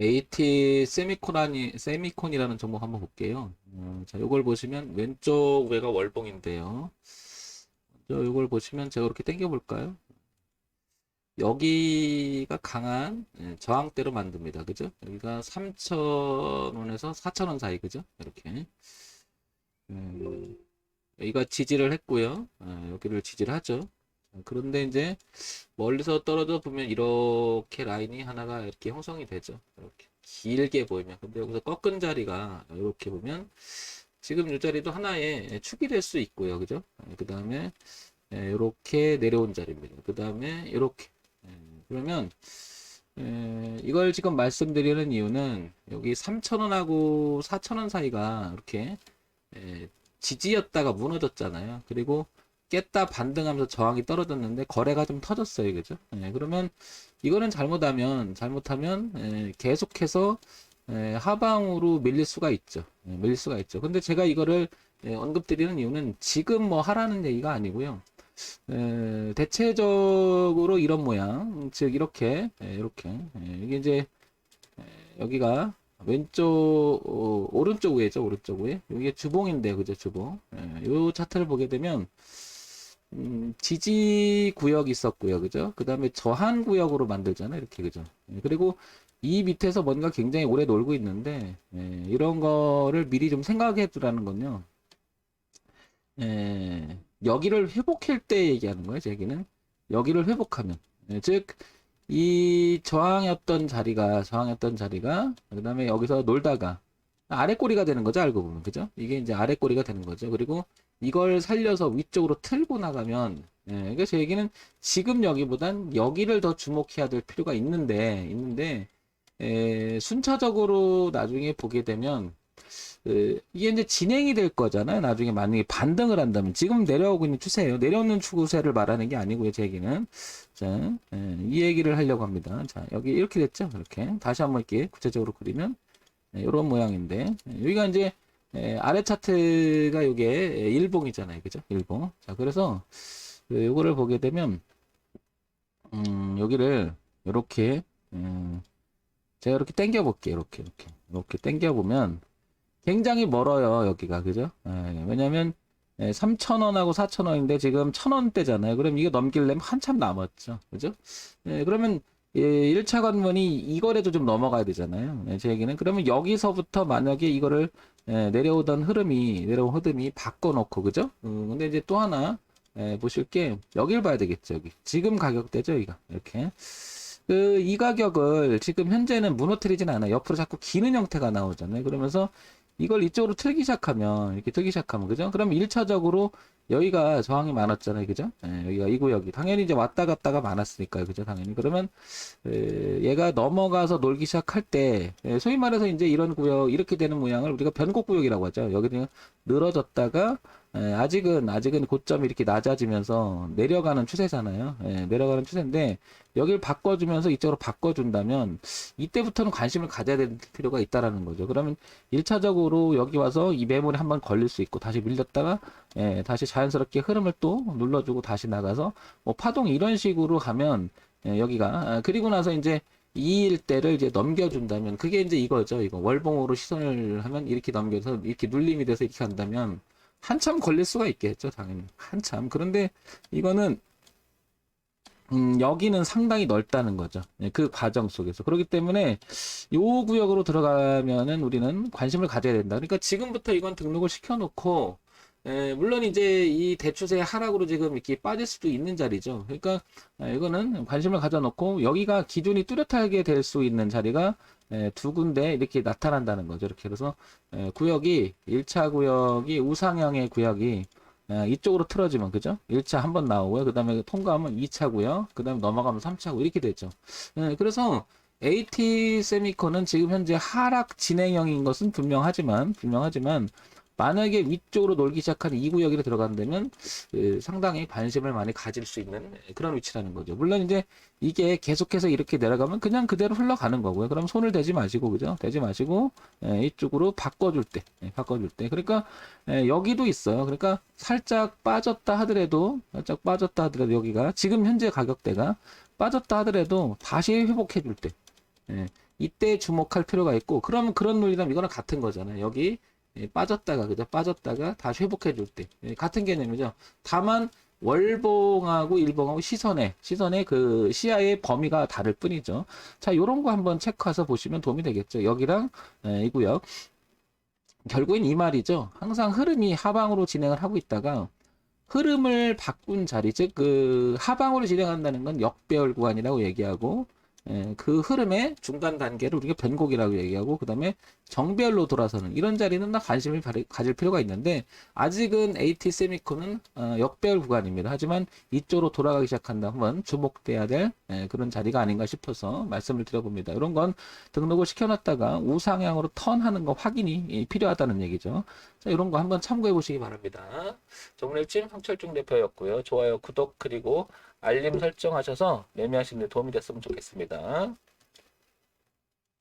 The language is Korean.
AT 세미콘이 세미콘이라는 종목 한번 볼게요. 어, 자, 요걸 보시면 왼쪽 위가 월봉인데요. 먼저 요걸 보시면 제가 이렇게 당겨 볼까요? 여기가 강한 예, 저항대로 만듭니다. 그죠? 여기가 3,000원에서 4,000원 사이 그죠? 이렇게. 음, 여기가 지지를 했고요. 아, 여기를 지지를 하죠. 자, 그런데 이제 멀리서 떨어져 보면 이렇게 라인이 하나가 이렇게 형성이 되죠. 이렇게 길게 보이면. 근데 여기서 꺾은 자리가 이렇게 보면 지금 이 자리도 하나의 축이 될 수 있고요. 그죠? 그 다음에 이렇게 내려온 자리입니다. 그 다음에 이렇게. 그러면 에, 이걸 지금 말씀드리는 이유는 여기 3,000원하고 4,000원 사이가 이렇게 에, 지지였다가 무너졌잖아요. 그리고 깼다 반등하면서 저항이 떨어졌는데 거래가 좀 터졌어요. 그죠? 예, 그러면 이거는 잘못하면 잘못하면 예, 계속해서 예, 하방으로 밀릴 수가 있죠. 예, 밀릴 수가 있죠. 근데 제가 이거를 예, 언급드리는 이유는 지금 뭐 하라는 얘기가 아니고요. 에, 대체적으로 이런 모양, 즉 이렇게 예, 이렇게 예, 이게 이제 에, 여기가 왼쪽 어, 오른쪽 위에죠 오른쪽 위에 이게 주봉인데 그죠 주봉 예, 요 차트를 보게 되면 음, 지지 구역이 있었고요 그죠 그 다음에 저한 구역으로 만들잖아요 이렇게 그죠 예, 그리고 이 밑에서 뭔가 굉장히 오래 놀고 있는데 예, 이런 거를 미리 좀 생각해 두라는 건요 예, 여기를 회복할 때 얘기하는 거예요, 제 얘기는. 여기를 회복하면. 예, 즉, 이 저항이었던 자리가, 저항이었던 자리가, 그 다음에 여기서 놀다가, 아래 꼬리가 되는 거죠, 알고 보면. 그죠? 이게 이제 아래 꼬리가 되는 거죠. 그리고 이걸 살려서 위쪽으로 틀고 나가면, 예, 그러니까 제 얘기는 지금 여기보단 여기를 더 주목해야 될 필요가 있는데, 있는데, 에, 순차적으로 나중에 보게 되면, 그, 이게 이제 진행이 될 거잖아요. 나중에 만약에 반등을 한다면. 지금 내려오고 있는 추세예요. 내려오는 추세를 말하는 게 아니고요. 제 얘기는. 자, 예, 이 얘기를 하려고 합니다. 자, 여기 이렇게 됐죠. 이렇게. 다시 한번 이렇게 구체적으로 그리면 이런 모양인데 예, 여기가 이제 예, 아래 차트가 이게 일봉이잖아요. 그죠? 일봉. 자, 그래서 그 요거를 보게 되면 음, 여기를 이렇게 음, 제가 이렇게 당겨 볼게요. 이렇게 이렇게. 이렇게 당겨 보면 굉장히 멀어요, 여기가. 그죠? 예, 왜냐면, 예, 3,000원하고 4,000원인데 지금 1,000원대잖아요. 그럼 이거 넘기려면 한참 남았죠. 그죠? 예, 그러면, 예, 1차 관문이 이거라도 좀 넘어가야 되잖아요. 예, 제 얘기는. 그러면 여기서부터 만약에 이거를, 예, 내려오던 흐름이, 내려온 흐름이 바꿔놓고, 그죠? 음, 근데 이제 또 하나, 예, 보실 게, 여길 봐야 되겠죠, 여기. 지금 가격대죠, 여기가. 이렇게. 그, 이 가격을 지금 현재는 무너뜨리진 않아요. 옆으로 자꾸 기는 형태가 나오잖아요. 그러면서 이걸 이쪽으로 틀기 시작하면, 이렇게 틀기 시작하면, 그죠? 그럼 1차적으로 여기가 저항이 많았잖아요. 그죠? 예, 여기가 이 구역이. 당연히 이제 왔다 갔다가 많았으니까요. 그죠? 당연히. 그러면, 에, 얘가 넘어가서 놀기 시작할 때, 에, 소위 말해서 이제 이런 구역, 이렇게 되는 모양을 우리가 변곡 구역이라고 하죠. 여기는 늘어졌다가, 에, 아직은, 아직은 고점이 이렇게 낮아지면서 내려가는 추세잖아요. 예, 내려가는 추세인데, 여기를 바꿔주면서 이쪽으로 바꿔준다면, 이때부터는 관심을 가져야 될 필요가 있다라는 거죠. 그러면 1차적으로 여기 와서 이 매물에 한번 걸릴 수 있고, 다시 밀렸다가, 예, 다시 자연스럽게 흐름을 또 눌러주고 다시 나가서, 뭐 파동 이런 식으로 가면, 예, 여기가, 아, 그리고 나서 이제, 이 일대를 이제 넘겨준다면, 그게 이제 이거죠. 이거 월봉으로 시선을 하면 이렇게 넘겨서, 이렇게 눌림이 돼서 이렇게 간다면, 한참 걸릴 수가 있겠죠, 당연히. 한참. 그런데 이거는, 음, 여기는 상당히 넓다는 거죠. 예, 그 과정 속에서. 그렇기 때문에 요 구역으로 들어가면은 우리는 관심을 가져야 된다. 그러니까 지금부터 이건 등록을 시켜놓고, 예, 물론 이제 이 대추세 하락으로 지금 이렇게 빠질 수도 있는 자리죠. 그러니까 아, 이거는 관심을 가져놓고 여기가 기준이 뚜렷하게 될 수 있는 자리가 예, 두 군데 이렇게 나타난다는 거죠. 이렇게 그래서 예, 구역이 1차 구역이 우상향의 구역이 예, 이쪽으로 틀어지면 그죠? 1차 한 번 나오고요. 그 다음에 통과하면 2차고요. 그 다음에 넘어가면 3차고 이렇게 되죠. 예, 그래서 AT 세미콘은 지금 현재 하락 진행형인 것은 분명하지만 분명하지만 만약에 위쪽으로 놀기 시작한 이 구역으로 들어간다면 그 상당히 관심을 많이 가질 수 있는 그런 위치라는 거죠. 물론 이제 이게 계속해서 이렇게 내려가면 그냥 그대로 흘러가는 거고요. 그럼 손을 대지 마시고 그죠? 대지 마시고 예, 이쪽으로 바꿔줄 때, 예, 바꿔줄 때. 그러니까 예, 여기도 있어요. 그러니까 살짝 빠졌다 하더라도 살짝 빠졌다 하더라도 여기가 지금 현재 가격대가 빠졌다 하더라도 다시 회복해 줄 때. 예, 이때 주목할 필요가 있고 그러면 그런 논리라면 이거는 같은 거잖아요. 여기 예, 빠졌다가 그죠? 빠졌다가 다시 회복해 줄 때. 예, 같은 개념이죠. 다만 월봉하고 일봉하고 시선의 시선의 그 시야의 범위가 다를 뿐이죠. 자, 요런 거 한번 체크해서 보시면 도움이 되겠죠. 여기랑 예, 이 구역. 결국엔 이 말이죠. 항상 흐름이 하방으로 진행을 하고 있다가 흐름을 바꾼 자리, 즉 그 하방으로 진행한다는 건 역배열 구간이라고 얘기하고 예, 그 흐름의 중간 단계를 우리가 변곡이라고 얘기하고 그 다음에 정배열로 돌아서는 이런 자리는 나 관심을 가질 필요가 있는데 아직은 AT 세미콘은 어, 역배열 구간입니다. 하지만 이쪽으로 돌아가기 시작한다 하면 주목돼야 될 예, 그런 자리가 아닌가 싶어서 말씀을 드려봅니다. 이런 건 등록을 시켜놨다가 우상향으로 턴하는 거 확인이 예, 필요하다는 얘기죠. 자, 이런 거 한번 참고해 보시기 바랍니다. 정일찜 황철중 대표였고요. 좋아요, 구독 그리고 알림 설정하셔서 매매하시는 데 도움이 됐으면 좋겠습니다.